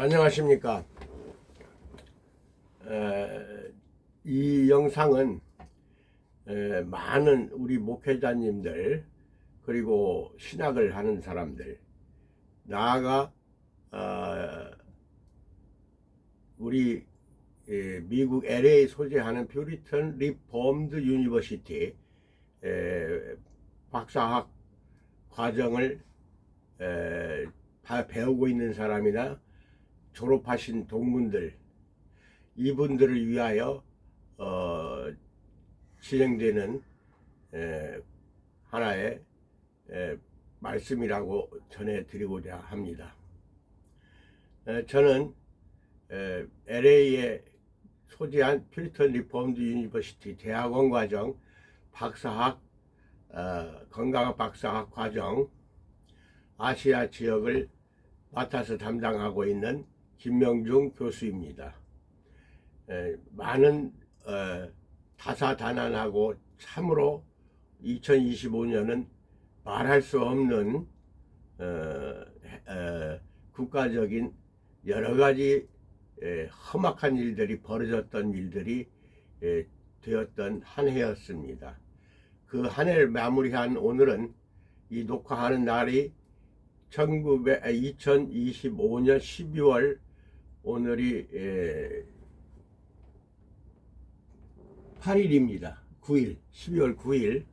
안녕하십니까. 에, 이 영상은 에, 많은 우리 목회자님들 그리고 신학을 하는 사람들 나아가 어, 우리 에, 미국 LA 소재하는 퓨리턴 리폼드 유니버시티 에, 박사학 과정을 에, 다 배우고 있는 사람이나 졸업하신 동문들 이분들을 위하여 어, 진행되는 에, 하나의 에, 말씀이라고 전해드리고자 합니다. 에, 저는 에, LA에 소재한 필턴 리폼드 유니버시티 대학원 과정 박사학 어, 건강학 박사학 과정 아시아 지역을 맡아서 담당하고 있는 김명중 교수입니다. 에, 많은 어, 다사다난하고 참으로 2025년은 말할 수 없는 어, 어, 국가적인 여러 가지 에, 험악한 일들이 벌어졌던 일들이 에, 되었던 한 해였습니다. 그 한 해를 마무리한 오늘은 이 녹화하는 날이 1900, 2025년 12월 오늘이 에, 8일입니다. 9일, 12월 9일.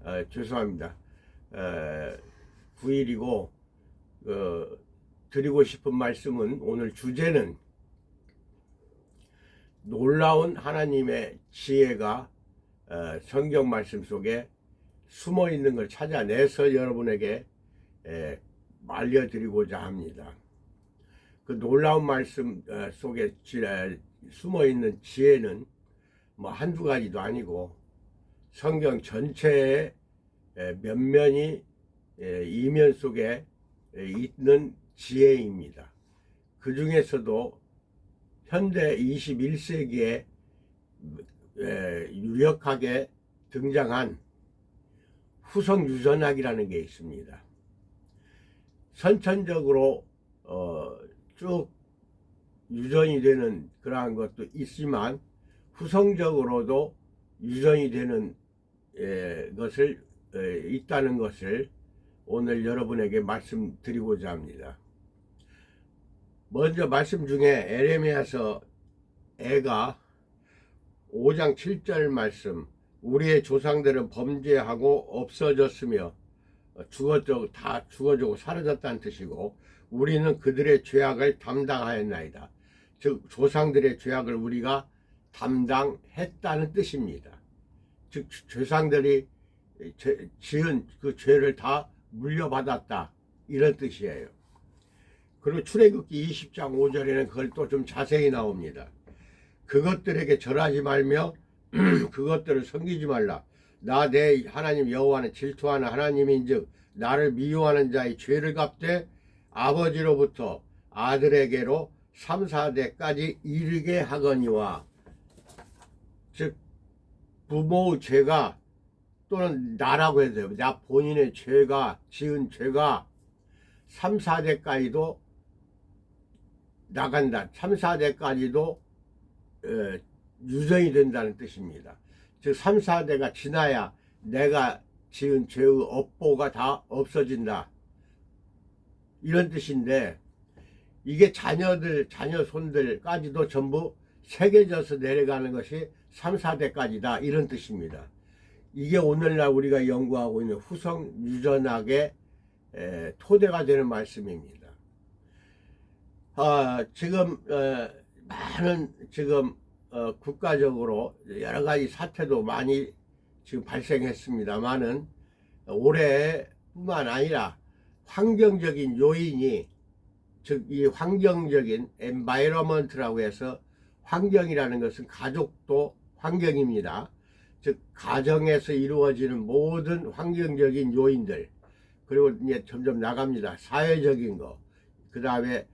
어, 죄송합니다. 어, 9일이고 어, 드리고 싶은 말씀은 오늘 주제는 놀라운 하나님의 지혜가 어, 성경 말씀 속에 숨어 있는 걸 찾아내서 여러분에게 에, 알려드리고자 합니다. 그 놀라운 말씀 어, 속에 숨어 있는 지혜는 뭐 한두 가지도 아니고 성경 전체의 면면이 이면 속에 있는 지혜입니다. 그 중에서도 현대 21세기에 유력하게 등장한 후성 유전학이라는 게 있습니다. 선천적으로 어, 쭉 유전이 되는 그러한 것도 있지만 후성적으로도 유전이 되는 에, 것을 에, 있다는 것을 오늘 여러분에게 말씀드리고자 합니다. 먼저 말씀 중에 에레미야서 애가 5장 7절 말씀 우리의 조상들은 범죄하고 없어졌으며 죽어져 다 죽어지고 사라졌다는 뜻이고 우리는 그들의 죄악을 담당하였나이다. 즉 조상들의 죄악을 우리가 담당했다는 뜻입니다. 즉 조상들이 지은 그 죄를 다 물려받았다 이런 뜻이에요. 그리고 출애굽기 20장 5절에는 그걸 또 좀 자세히 나옵니다. 그것들에게 절하지 말며 그것들을 섬기지 말라. 나 내 하나님 여호와는 질투하는 하나님인즉 나를 미워하는 자의 죄를 갚되 아버지로부터 아들에게로 3, 4대까지 이르게 하거니와 즉 부모의 죄가 또는 나라고 해도 돼요. 나 본인의 죄가 지은 죄가 3, 4대까지도 나간다. 3, 4대까지도 유전이 된다는 뜻입니다. 즉 3, 4대가 지나야 내가 지은 죄의 업보가 다 없어진다. 이런 뜻인데 이게 자녀들, 자녀 손들까지도 전부 새겨져서 내려가는 것이 3, 4대까지다. 이런 뜻입니다. 이게 오늘날 우리가 연구하고 있는 후성 유전학의 에, 토대가 되는 말씀입니다. 아, 지금 어, 많은 지금 어, 국가적으로 여러 가지 사태도 많이 지금 발생했습니다만은 올해뿐만 아니라 환경적인 요인이 즉 이 환경적인 엔바이러먼트라고 해서 환경이라는 것은 가족도 환경입니다. 즉 가정에서 이루어지는 모든 환경적인 요인들 그리고 이제 점점 나갑니다. 사회적인 거, 그 다음에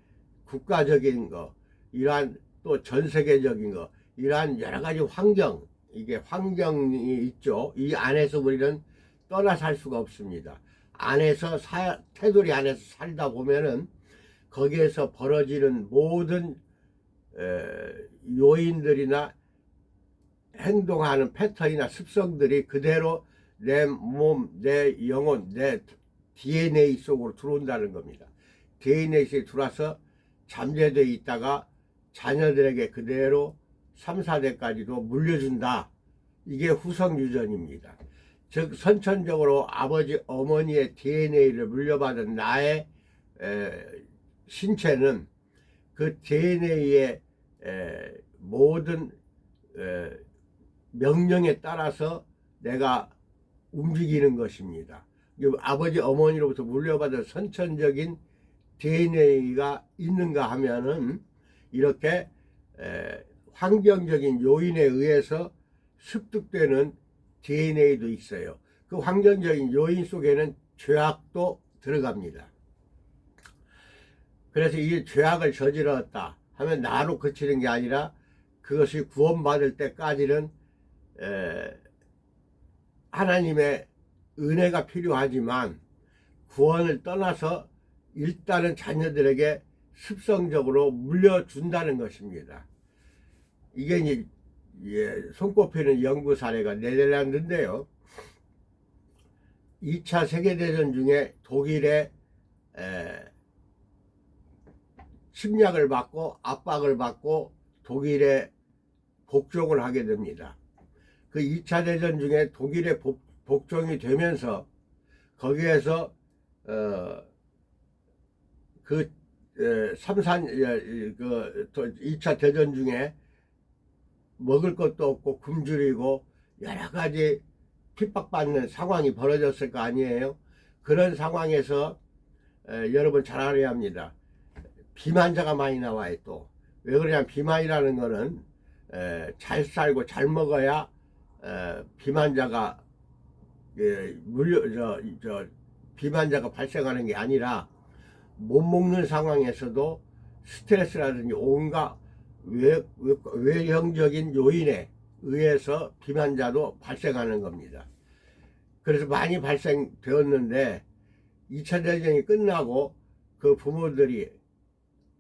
국가적인 거, 이러한 또 전 세계적인 거, 이러한 여러 가지 환경, 이게 환경이 있죠. 이 안에서 우리는 떠나 살 수가 없습니다. 안에서 사, 테두리 안에서 살다 보면은 거기에서 벌어지는 모든 에, 요인들이나 행동하는 패턴이나 습성들이 그대로 내 몸, 내 영혼, 내 DNA 속으로 들어온다는 겁니다. DNA 속에 들어와서 잠재되어 있다가 자녀들에게 그대로 3, 4대까지도 물려준다. 이게 후성 유전입니다. 즉 선천적으로 아버지 어머니의 DNA를 물려받은 나의 에, 신체는 그 DNA의 에, 모든 에, 명령에 따라서 내가 움직이는 것입니다. 이 아버지 어머니로부터 물려받은 선천적인 DNA가 있는가 하면은 이렇게 에, 환경적인 요인에 의해서 습득되는 DNA도 있어요. 그 환경적인 요인 속에는 죄악도 들어갑니다. 그래서 이 죄악을 저질렀다 하면 나로 그치는 게 아니라 그것이 구원받을 때까지는 에, 하나님의 은혜가 필요하지만 구원을 떠나서 일단은 자녀들에게 습성적으로 물려준다는 것입니다. 이게 이제 예, 손꼽히는 연구 사례가 네덜란드인데요. 2차 세계대전 중에 독일의 에, 침략을 받고 압박을 받고 독일에 복종을 하게 됩니다. 그 2차 대전 중에 독일에 복, 복종이 되면서 거기에서 어, 그 에, 삼산 에, 그 2차 대전 중에 먹을 것도 없고 굶주리고 여러 가지 핍박받는 상황이 벌어졌을 거 아니에요. 그런 상황에서 에, 여러분 잘 알아야 합니다. 비만자가 많이 나와요 또. 왜 그러냐면 비만이라는 거는 에, 잘 살고 잘 먹어야 에, 비만자가 예, 물려 저, 저 비만자가 발생하는 게 아니라 못 먹는 상황에서도 스트레스라든지 온갖 외, 외, 외 형적인 요인에 의해서 비만자도 발생하는 겁니다. 그래서 많이 발생되었는데 2차 대전이 끝나고 그 부모들이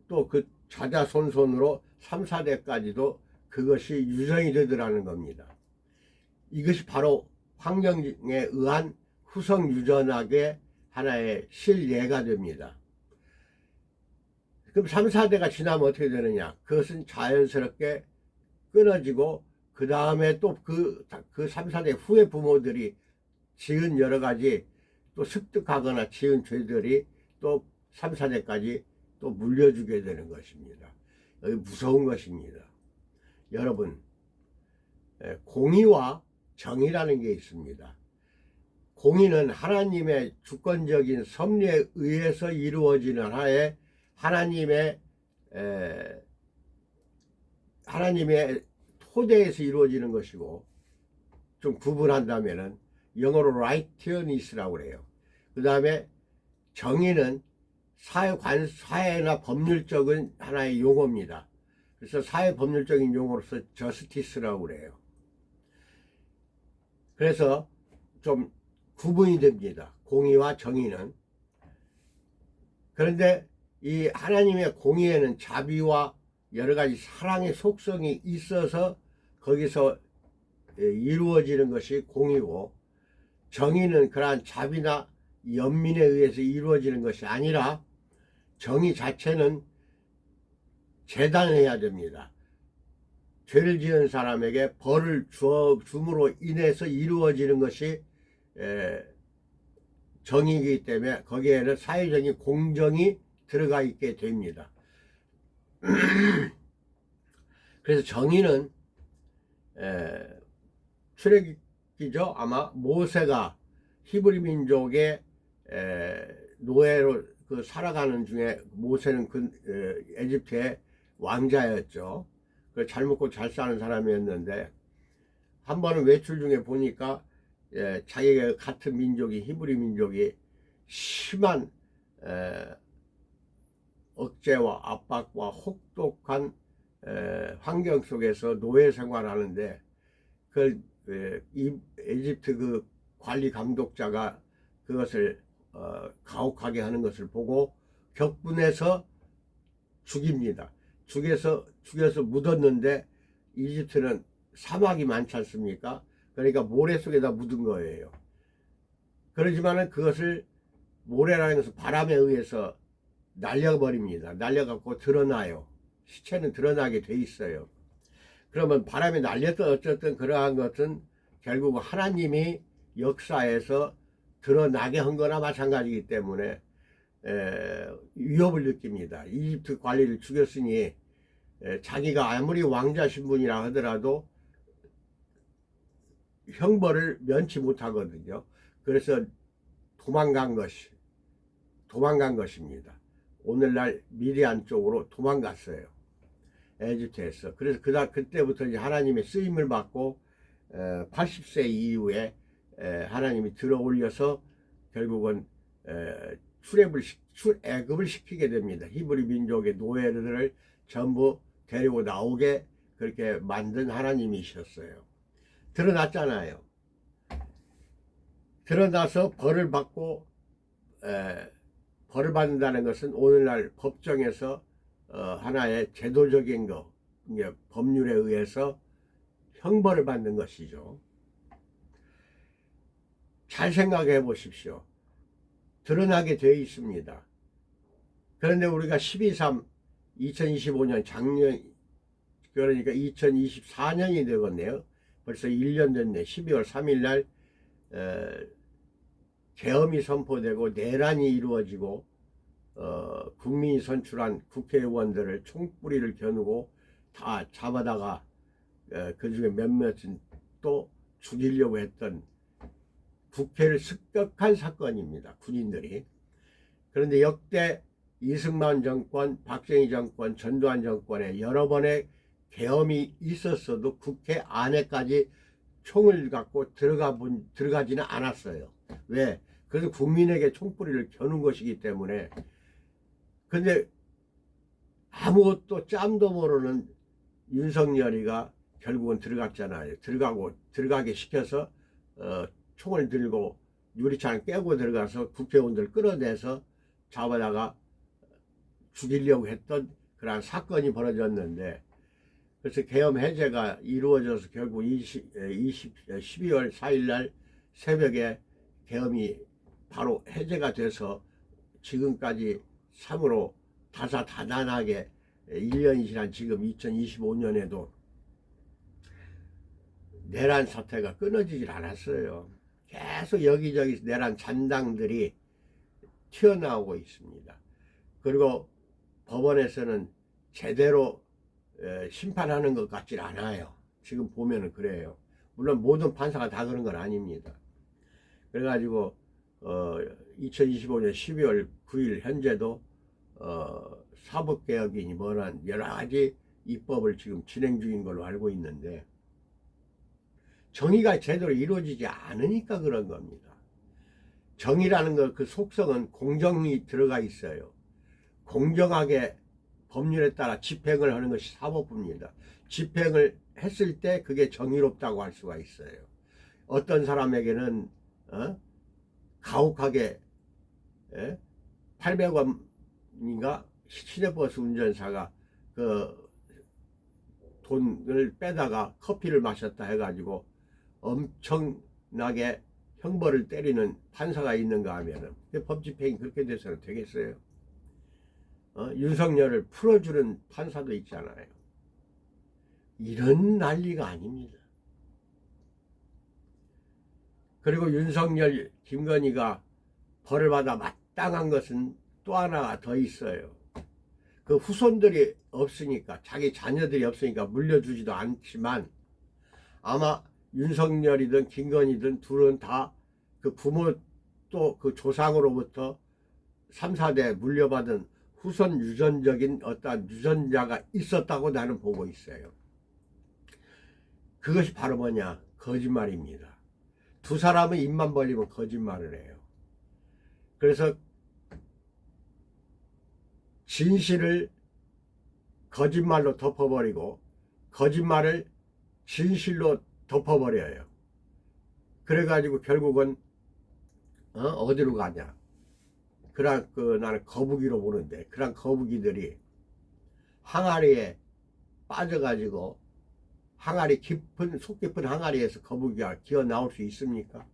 또 그 자자손손으로 3, 4대까지도 그것이 유전이 되더라는 겁니다. 이것이 바로 환경에 의한 후성 유전학의 하나의 실예가 됩니다. 그럼 3, 4대가 지나면 어떻게 되느냐? 그것은 자연스럽게 끊어지고 그 다음에 또 그 그 3, 4대 후의 부모들이 지은 여러 가지 또 습득하거나 지은 죄들이 또 3, 4대까지 또 물려주게 되는 것입니다. 여기 무서운 것입니다. 여러분, 에, 공의와 정의라는 게 있습니다. 공의는 하나님의 주권적인 섭리에 의해서 이루어지는 하에 하나님의 에, 하나님의 토대에서 이루어지는 것이고 좀 구분한다면은 영어로 righteousness라고 그래요. 그 다음에 정의는 사회 관 사회나 법률적인 하나의 용어입니다. 그래서 사회 법률적인 용어로서 justice라고 그래요. 그래서 좀 구분이 됩니다. 공의와 정의는. 그런데 이 하나님의 공의에는 자비와 여러 가지 사랑의 속성이 있어서 거기서 예, 이루어지는 것이 공이고 정의는 그러한 자비나 연민에 의해서 이루어지는 것이 아니라 정의 자체는 재단해야 됩니다. 죄를 지은 사람에게 벌을 주어 줌으로 인해서 이루어지는 것이 에, 정의이기 때문에 거기에는 사회적인 공정이 들어가 있게 됩니다. 그래서 정의는 에, 출애기죠. 아마 모세가 히브리 민족의 에, 노예로 그 살아가는 중에 모세는 그 에, 에집트의 왕자였죠. 그잘 먹고 잘 사는 사람이었는데 한 번은 외출 중에 보니까 에, 자기가 같은 민족이 히브리 민족이 심한 에, 억제와 압박과 혹독한 에, 환경 속에서 노예 생활하는데 그 에, 이, 에집트 그 관리 감독자가 그것을 어, 가혹하게 하는 것을 보고 격분해서 죽입니다. 죽여서 죽여서 묻었는데 이집트는 사막이 많지 않습니까? 그러니까 모래 속에다 묻은 거예요. 그러지만은 그것을 모래라는 것은 바람에 의해서 날려버립니다. 날려갖고 드러나요. 시체는 드러나게 돼 있어요. 그러면 바람에 날렸든 어쨌든 그러한 것은 결국 하나님이 역사에서 드러나게 한 거나 마찬가지이기 때문에 에, 위협을 느낍니다. 이집트 관리를 죽였으니 에, 자기가 아무리 왕자 신분이라 하더라도 형벌을 면치 못하거든요. 그래서 도망간 것이 도망간 것입니다. 오늘날 미디안 쪽으로 도망갔어요. 에집트에서. 그래서 그다 그때부터 이제 하나님의 쓰임을 받고 에, 80세 이후에 에, 하나님이 들어올려서 결국은 에, 출애굽을 시- 출애굽을 시키게 됩니다. 히브리 민족의 노예들을 전부 데리고 나오게 그렇게 만든 하나님이셨어요. 드러났잖아요. 드러나서 벌을 받고 에, 벌을 받는다는 것은 오늘날 법정에서 어, 하나의 제도적인 거, 이게 법률에 의해서 형벌을 받는 것이죠. 잘 생각해 보십시오. 드러나게 되어 있습니다. 그런데 우리가 12.3 2025년 작년 그러니까 2024년이 되겠네요. 벌써 1년 됐네. 12월 3일 날 에, 계엄이 선포되고 내란이 이루어지고 어, 국민이 선출한 국회의원들을 총뿌리를 겨누고 다 잡아다가 에, 그 중에 몇몇은 또 죽이려고 했던 국회를 습격한 사건입니다. 군인들이. 그런데 역대 이승만 정권, 박정희 정권, 전두환 정권에 여러 번의 계엄이 있었어도 국회 안에까지 총을 갖고 들어가 본, 들어가지는 않았어요. 왜? 그래서 국민에게 총뿌리를 겨눈 것이기 때문에. 근데 아무것도 짬도 모르는 윤석열이가 결국은 들어갔잖아요. 들어가고, 들어가게 시켜서, 어, 총을 들고 유리창을 깨고 들어가서 국회의원들 끌어내서 잡아다가 죽이려고 했던 그러한 사건이 벌어졌는데 그래서 계엄 해제가 이루어져서 결국 20, 20, 12월 4일 날 새벽에 계엄이 바로 해제가 돼서 지금까지 참으로 다사다난하게 1년이 지난 지금 2025년에도 내란 사태가 끊어지질 않았어요. 계속 여기저기 내란 잔당들이 튀어나오고 있습니다. 그리고 법원에서는 제대로 에, 심판하는 것 같질 않아요. 지금 보면은 그래요. 물론 모든 판사가 다 그런 건 아닙니다. 그래가지고 어, 2025년 12월 9일 현재도 어, 사법개혁이니 뭐란 여러 가지 입법을 지금 진행 중인 걸로 알고 있는데 정의가 제대로 이루어지지 않으니까 그런 겁니다. 정의라는 것 그 속성은 공정이 들어가 있어요. 공정하게 법률에 따라 집행을 하는 것이 사법부입니다. 집행을 했을 때 그게 정의롭다고 할 수가 있어요. 어떤 사람에게는 어? 가혹하게 예? 800원인가 시내버스 운전사가 그 돈을 빼다가 커피를 마셨다 해가지고 엄청나게 형벌을 때리는 판사가 있는가 하면은 법 집행이 그렇게 돼서는 되겠어요? 어? 윤석열을 풀어주는 판사도 있잖아요. 이런 난리가 아닙니다. 그리고 윤석열, 김건희가 벌을 받아 마땅한 것은 또 하나가 더 있어요. 그 후손들이 없으니까, 자기 자녀들이 없으니까 물려주지도 않지만, 아마 윤석열이든 김건희든 둘은 다 그 부모 또 그 조상으로부터 3, 4대 물려받은 후손 유전적인 어떠한 유전자가 있었다고 나는 보고 있어요. 그것이 바로 뭐냐? 거짓말입니다. 두 사람은 입만 벌리면 거짓말을 해요. 그래서 진실을 거짓말로 덮어버리고 거짓말을 진실로 덮어버려요. 그래가지고 결국은 어? 디로 가냐? 그런 그 나는 거북이로 보는데 그런 거북이들이 항아리에 빠져가지고 항아리 깊은 속 깊은 항아리에서 거북이가 기어 나올 수 있습니까?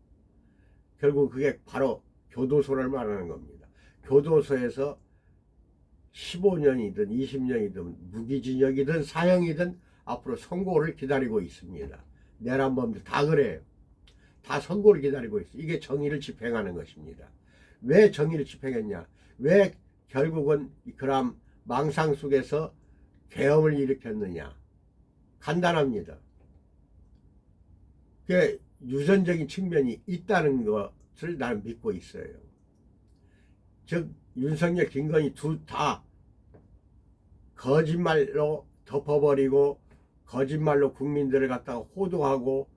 결국 그게 바로 교도소를 말하는 겁니다. 교도소에서 15년이든 20년이든 무기징역이든 사형이든 앞으로 선고를 기다리고 있습니다. 내란범들 다 그래요. 다 선고를 기다리고 있어요. 이게 정의를 집행하는 것입니다. 왜 정의를 집행했냐? 왜 결국은 그람 망상 속에서 계엄을 일으켰느냐? 간단합니다. 그 유전적인 측면이 있다는 것을 나는 믿고 있어요. 즉 윤석열, 김건희 둘다 거짓말로 덮어버리고 거짓말로 국민들을 갖다가 호도하고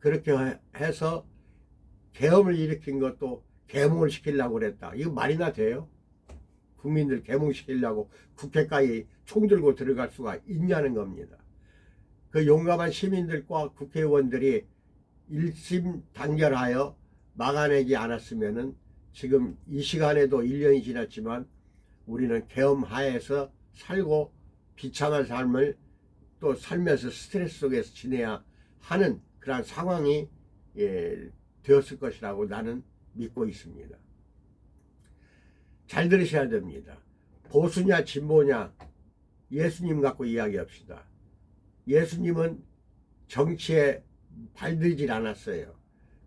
그렇게 해서 계엄을 일으킨 것도 계몽을 시키려고 그랬다. 이거 말이나 돼요? 국민들 계몽시키려고 국회까지 총 들고 들어갈 수가 있냐는 겁니다. 그 용감한 시민들과 국회의원들이 일심 단결하여 막아내지 않았으면은 지금 이 시간에도 1년이 지났지만 우리는 계엄 하에서 살고 비참한 삶을 또 살면서 스트레스 속에서 지내야 하는 그러한 상황이 예, 되었을 것이라고 나는 믿고 있습니다. 잘 들으셔야 됩니다. 보수냐 진보냐 예수님 갖고 이야기합시다. 예수님은 정치에 발들질 않았어요.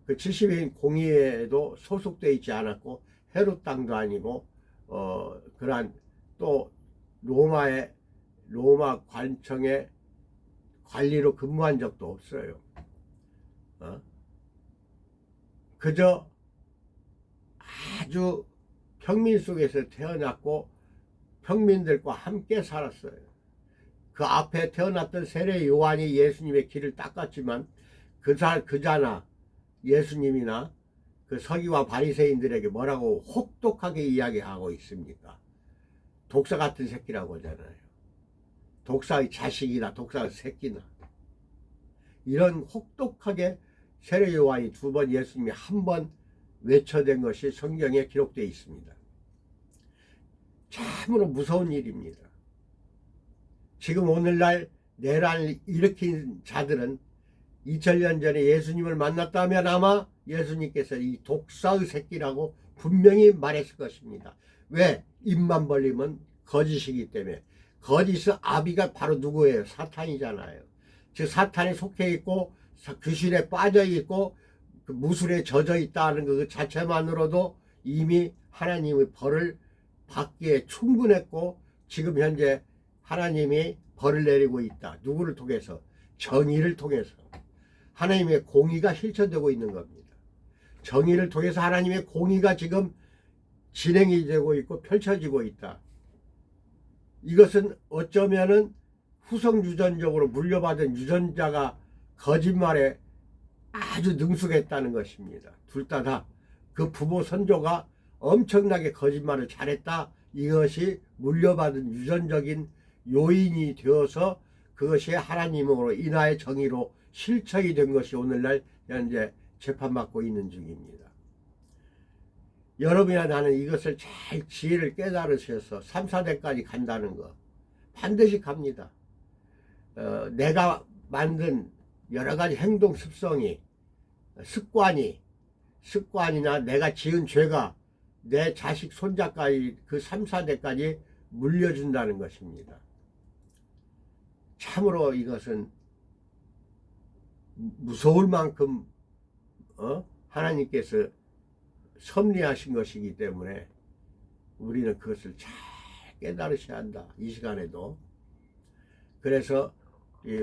그 70인 공의회에도 소속돼 있지 않았고 헤롯 땅도 아니고 어 그러한 또 로마의 로마 관청의 관리로 근무한 적도 없어요. 어? 그저 아주 평민 속에서 태어났고 평민들과 함께 살았어요. 그 앞에 태어났던 세례 요한이 예수님의 길을 닦았지만 그자 그자나 예수님이나 그 서기와 바리새인들에게 뭐라고 혹독하게 이야기하고 있습니까? 독사 같은 새끼라고 하잖아요. 독사의 자식이나 독사의 새끼나 이런 혹독하게 세례 요한이 두 번 예수님이 한 번 외쳐댄 것이 성경에 기록되어 있습니다. 참으로 무서운 일입니다. 지금 오늘날 내란을 일으킨 자들은 2000년 전에 예수님을 만났다면 아마 예수님께서 이 독사의 새끼라고 분명히 말했을 것입니다. 왜? 입만 벌리면 거짓이기 때문에. 거짓의 아비가 바로 누구예요? 사탄이잖아요. 즉 사탄에 속해 있고 귀신에 빠져 있고 그 무술에 젖어 있다는 그 자체만으로도 이미 하나님의 벌을 받기에 충분했고 지금 현재 하나님이 벌을 내리고 있다. 누구를 통해서? 정의를 통해서. 하나님의 공의가 실천되고 있는 겁니다. 정의를 통해서 하나님의 공의가 지금 진행이 되고 있고 펼쳐지고 있다. 이것은 어쩌면은 후성 유전적으로 물려받은 유전자가 거짓말에 아주 능숙했다는 것입니다. 둘 다 다 그 부모 선조가 엄청나게 거짓말을 잘했다. 이것이 물려받은 유전적인 요인이 되어서 그것이 하나님으로 인하의 정의로 실천이 된 것이 오늘날 현재 재판받고 있는 중입니다. 여러분이나 나는 이것을 잘 지혜를 깨달으셔서 3, 4대까지 간다는 거 반드시 갑니다. 어, 내가 만든 여러 가지 행동 습성이 습관이 습관이나 내가 지은 죄가 내 자식 손자까지 그 3, 4대까지 물려준다는 것입니다. 참으로 이것은 무서울 만큼 어? 하나님께서 섭리하신 것이기 때문에 우리는 그것을 잘 깨달으셔야 한다. 이 시간에도. 그래서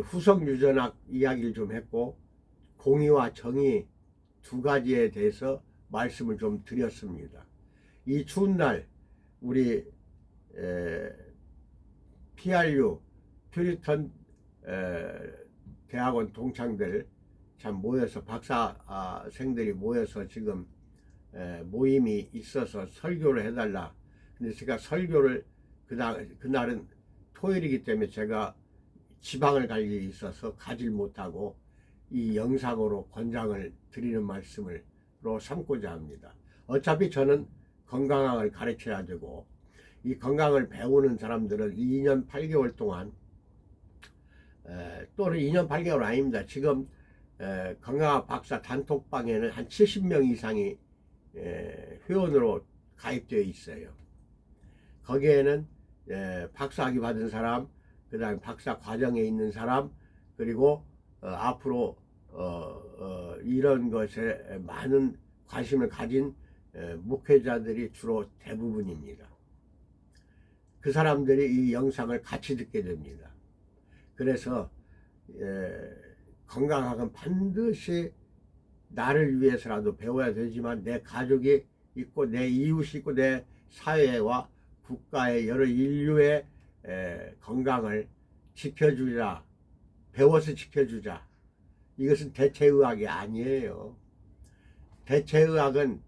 후성 유전학 이야기를 좀 했고 공의와 정의 두 가지에 대해서 말씀을 좀 드렸습니다. 이 추운 날 우리 PRU 퓨리턴 대학원 동창들 참 모여서 박사생들이 모여서 지금 모임이 있어서 설교를 해달라. 근데 제가 설교를 그날 그날은 토요일이기 때문에 제가 지방을 갈 일이 있어서 가질 못하고 이 영상으로 권장을 드리는 말씀을로 삼고자 합니다. 어차피 저는 건강학을 가르쳐야 되고 이 건강을 배우는 사람들은 2년 8개월 동안 에, 또는 2년 8개월 아닙니다. 지금 에, 건강학 박사 단톡방에는 한 70명 이상이 에, 회원으로 가입되어 있어요. 거기에는 에, 박사학위 받은 사람, 그 다음에 박사 과정에 있는 사람, 그리고 어, 앞으로 어, 어, 이런 것에 많은 관심을 가진 에, 목회자들이 주로 대부분입니다. 그 사람들이 이 영상을 같이 듣게 됩니다. 그래서 에, 건강학은 반드시 나를 위해서라도 배워야 되지만 내 가족이 있고 내 이웃이 있고 내 사회와 국가의 여러 인류의 에, 건강을 지켜주자 배워서 지켜주자. 이것은 대체의학이 아니에요. 대체의학은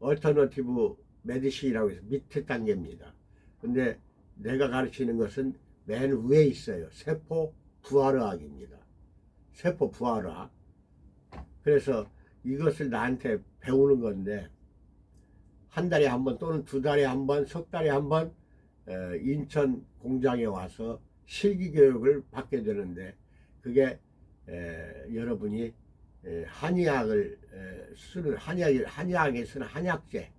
얼터너티브 메디신이라고 해서 밑에 단계입니다. 근데 내가 가르치는 것은 맨 위에 있어요. 세포 부활의학입니다. 세포 부활의학. 그래서 이것을 나한테 배우는 건데 한 달에 한 번 또는 두 달에 한 번, 석 달에 한 번 인천 공장에 와서 실기 교육을 받게 되는데 그게 에, 여러분이 에, 한의학을 에, 쓰는 한의학 한의학에 쓰는 한약재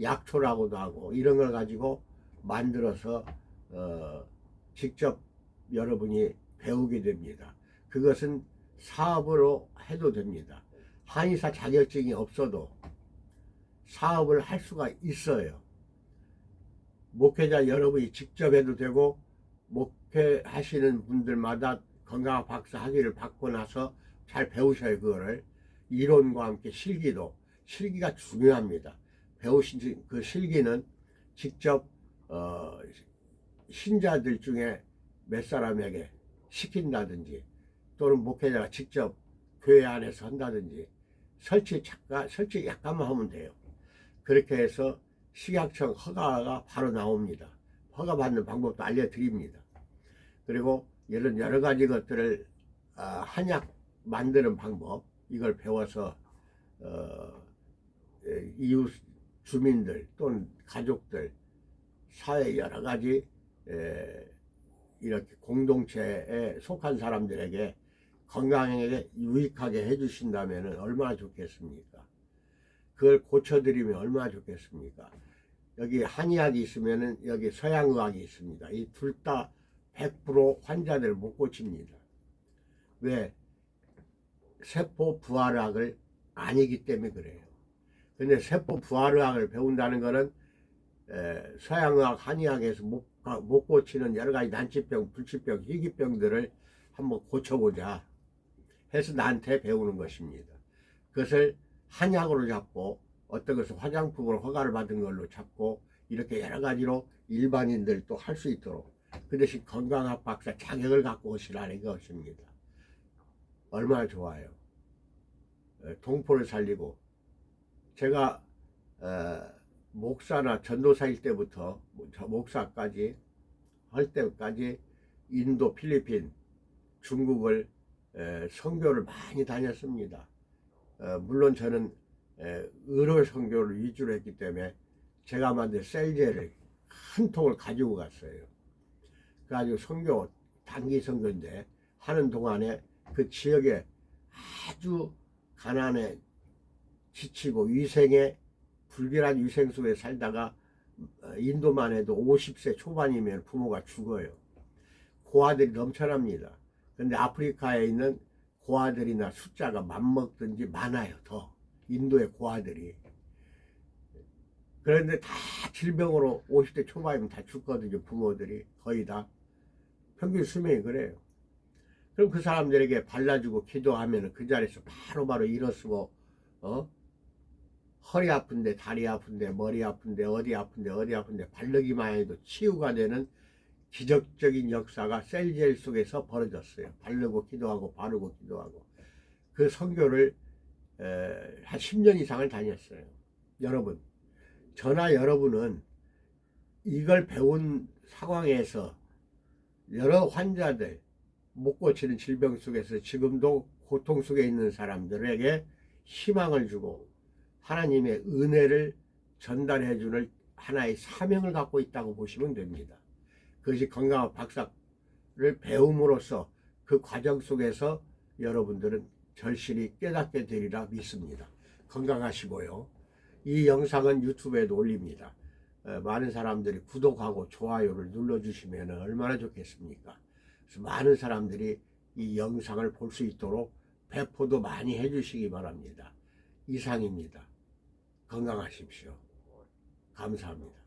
약초라고도 하고 이런 걸 가지고 만들어서 어, 직접 여러분이 배우게 됩니다. 그것은 사업으로 해도 됩니다. 한의사 자격증이 없어도 사업을 할 수가 있어요. 목회자 여러분이 직접 해도 되고 목회하시는 분들마다 건강학 박사 학위를 받고 나서 잘 배우셔야 그거를 이론과 함께 실기도 실기가 중요합니다. 배우신 그 실기는 직접 어, 신자들 중에 몇 사람에게 시킨다든지 또는 목회자가 직접 교회 안에서 한다든지 설치 잠깐 설치 약간만 하면 돼요. 그렇게 해서 식약청 허가가 바로 나옵니다. 허가 받는 방법도 알려드립니다. 그리고 이런 여러 가지 것들을 아, 한약 만드는 방법 이걸 배워서 어, 에, 이웃 주민들 또는 가족들 사회 여러 가지 에, 이렇게 공동체에 속한 사람들에게 건강에 유익하게 해주신다면 얼마나 좋겠습니까? 그걸 고쳐드리면 얼마나 좋겠습니까? 여기 한의학이 있으면은 여기 서양의학이 있습니다. 이 둘 다 100% 환자들 못 고칩니다. 왜? 세포 부활학을 아니기 때문에 그래요. 근데 세포 부활의학을 배운다는 에, 서양의학, 한의학에서 못, 가- 못 고치는 여러 가지 난치병, 불치병, 희귀병들을 한번 고쳐보자 해서 나한테 배우는 것입니다. 그것을 한약으로 잡고 어떤 것을 화장품으로 허가를 받은 걸로 잡고 이렇게 여러 가지로 일반인들도 할 수 있도록 그 대신 건강학 박사 자격을 갖고 오시라는 것입니다. 얼마나 좋아요. 에, 동포를 살리고 제가 어, 목사나 전도사일 때부터 뭐저 목사까지 할 때까지 인도, 필리핀, 중국을 에, 선교를 많이 다녔습니다. 어, 물론 저는 에, 의료 선교를 위주로 했기 때문에 제가 만든 셀제를 한 통을 가지고 갔어요. 그래가지고 선교 단기 선교인데 하는 동안에 그 지역에 아주 가난에 지치고 위생에 불길한 위생 속에 살다가 어, 인도만 해도 50세 초반이면 부모가 죽어요. 고아들이 넘쳐납니다. 근데 아프리카에 있는 고아들이나 숫자가 맘먹든지 많아요. 더 인도의 고아들이. 그런데 다 질병으로 50대 초반이면 다 죽거든요. 부모들이 거의 다 평균 수명이 그래요. 그럼 그 사람들에게 발라주고 기도하면 그 자리에서 바로바로 일어서고 어 허리 아픈데 다리 아픈데 머리 아픈데 어디 아픈데 어디 아픈데 바르기만 해도 치유가 되는 기적적인 역사가 셀젤 속에서 벌어졌어요. 바르고 기도하고 바르고 기도하고 그 선교를 에, 한 10년 이상을 다녔어요. 여러분, 저나 여러분은 이걸 배운 상황에서 여러 환자들 못 고치는 질병 속에서 지금도 고통 속에 있는 사람들에게 희망을 주고 하나님의 은혜를 전달해 주는 하나의 사명을 갖고 있다고 보시면 됩니다. 그것이 건강한 박사를 배움으로써 그 과정 속에서 여러분들은 절실히 깨닫게 되리라 믿습니다. 건강하시고요. 이 영상은 유튜브에도 올립니다. 어, 많은 사람들이 구독하고 좋아요를 눌러주시면 얼마나 좋겠습니까? 그래서 많은 사람들이 이 영상을 볼 수 있도록 배포도 많이 해주시기 바랍니다. 이상입니다. 건강하십시오. 감사합니다.